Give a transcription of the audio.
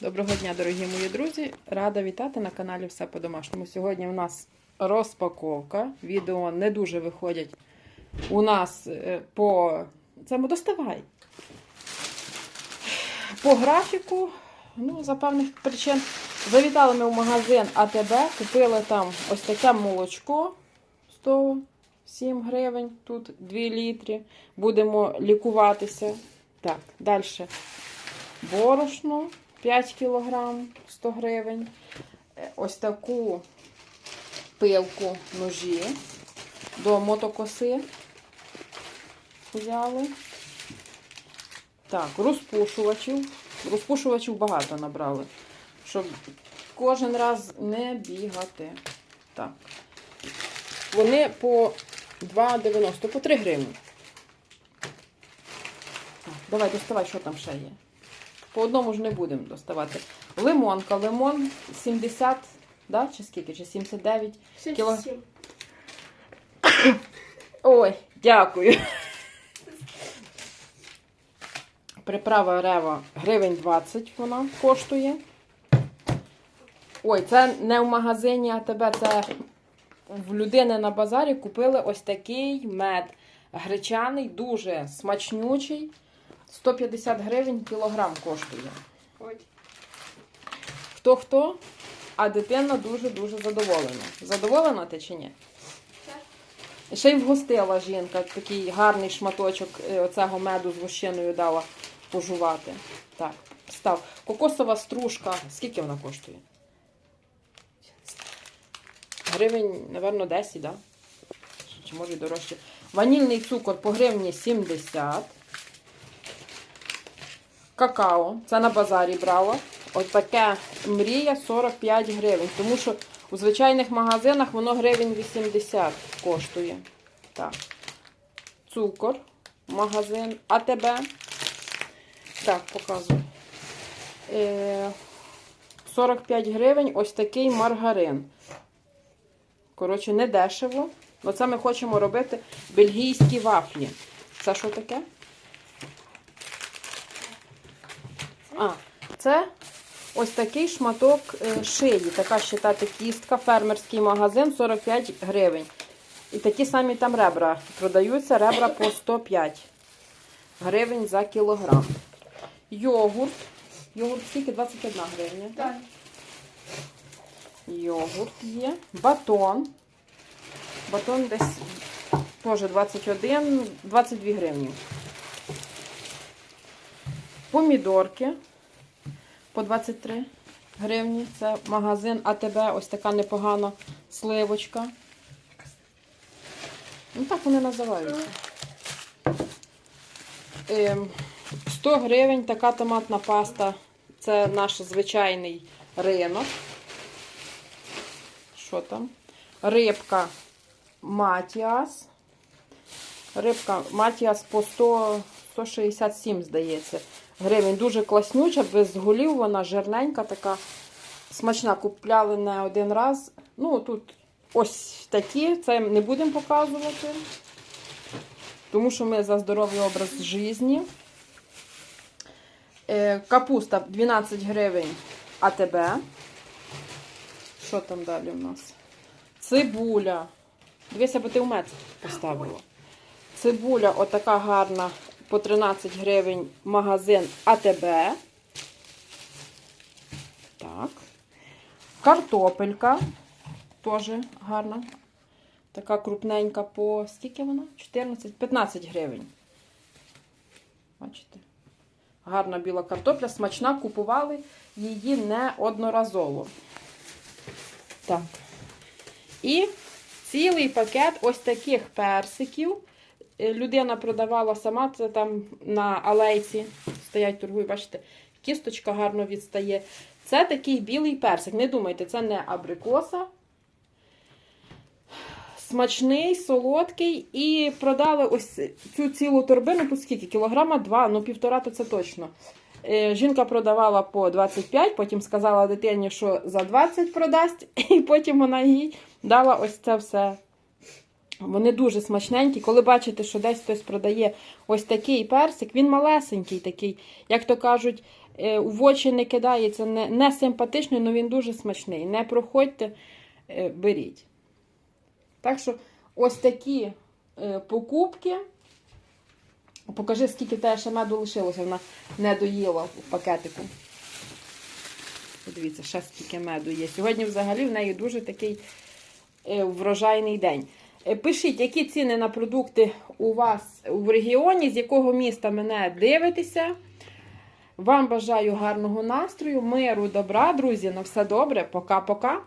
Доброго дня, дорогі мої друзі! Рада вітати на каналі Все по-домашньому. Сьогодні у нас розпаковка. Відео не дуже виходять у нас е, по. Доставай. По графіку, ну, за певних причин. Завітали ми в магазин АТБ, купили там ось таке молочко 107 гривень, тут 2 літри. Будемо лікуватися. Так, далі борошно 5 кг 100 гривень. Е, Ось таку пилку ножі до мотокоси взяли. Так, розпушувачів. Розпушувачів багато набрали, щоб кожен раз не бігати. Так. Вони по 2,90, по 3 гривні. Так, давай доставай, що там ще є. По одному ж не будемо доставати. Лимонка. Лимон 70, да? чи скільки? Чи 79 кіло. 77. Ой, дякую. Приправа рева гривень 20 вона коштує. Ой, це не в магазині, а тебе це в людини на базарі купили ось такий мед. Гречаний, дуже смачнючий. 150 гривень кілограм коштує. Хто хто, а дитина дуже-дуже задоволена. Задоволена ти чи ні? Так. Ще й вгостила жінка, такий гарний шматочок е, оцього меду з вощиною дала пожувати. Так, став. Кокосова стружка. Скільки вона коштує? Гривень, напевно, 10, так? Да? Чи може дорожче. Ванільний цукор по гривні 70. Какао. Це на базарі брала. Ось таке мрія 45 гривень. Тому що у звичайних магазинах воно гривень 80 коштує. Так. Цукор. Магазин АТБ. Так, показую. Е, 45 гривень ось такий маргарин. Коротше, не дешево. Оце ми хочемо робити бельгійські вафлі. Це що таке? А, це ось такий шматок е, шиї. Така считати кістка, фермерський магазин 45 гривень. І такі самі там ребра продаються, ребра по 105 гривень за кілограм. Йогурт. Йогурт скільки? 21 гривня. Так. Йогурт є. Батон. Батон десь теж 21, 22 гривні. Помідорки по 23 гривні. Це магазин АТБ. Ось така непогана сливочка. Ну так вони називаються. Ем, 100 гривень така томатна паста. Це наш звичайний ринок. Що там? Рибка Матіас. Рибка Матіас по 100, 167, здається. Гривень. Дуже класнюча, без голів, вона жирненька, така смачна. Купляли не один раз. Ну, тут ось такі. Це не будемо показувати. Тому що ми за здоровий образ житті. Е, Капуста 12 гривень АТБ. Що там далі у нас? Цибуля. Дивися, бо ти в мед поставила. Цибуля, отака гарна, по 13 гривень магазин АТБ. Так. Картопелька. Теж гарна. Така крупненька по скільки вона? 14, 15 гривень. Бачите? Гарна біла картопля, смачна, купували її неодноразово. Так. І цілий пакет ось таких персиків. Е, Людина продавала сама, це там на алейці стоять, торгують, бачите, кісточка гарно відстає. Це такий білий персик. Не думайте, це не абрикоса. Смачний, солодкий. І продали ось цю цілу торбину, по скільки? Кілограма два, ну півтора, то це точно. Е, Жінка продавала по 25, потім сказала дитині, що за 20 продасть, і потім вона їй дала ось це все. Вони дуже смачненькі. Коли бачите, що десь хтось продає ось такий персик, він малесенький такий, як то кажуть, е, в очі не кидається, не, не симпатичний, але він дуже смачний. Не проходьте, е, беріть. Так що ось такі е, покупки. Покажи, скільки тебе ще меду лишилося, вона не доїла в пакетику. Подивіться, ще скільки меду є. Сьогодні взагалі в неї дуже такий врожайний день. Е, Пишіть, які ціни на продукти у вас в регіоні, з якого міста мене дивитеся. Вам бажаю гарного настрою, миру, добра, друзі. На все добре. Пока-пока.